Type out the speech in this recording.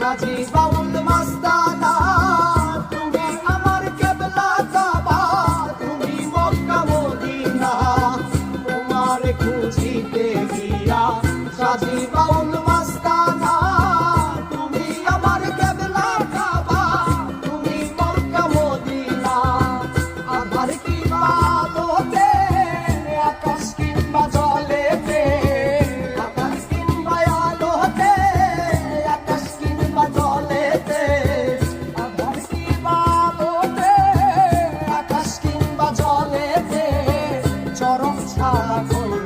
গাজী বাউল মাস্তানা তুমি আমার কেবলা কাবা, তুমি মক্কা মদিনা। তোমার খুঁজিতে গিয়া গাজী বাউল মাস্তানা água.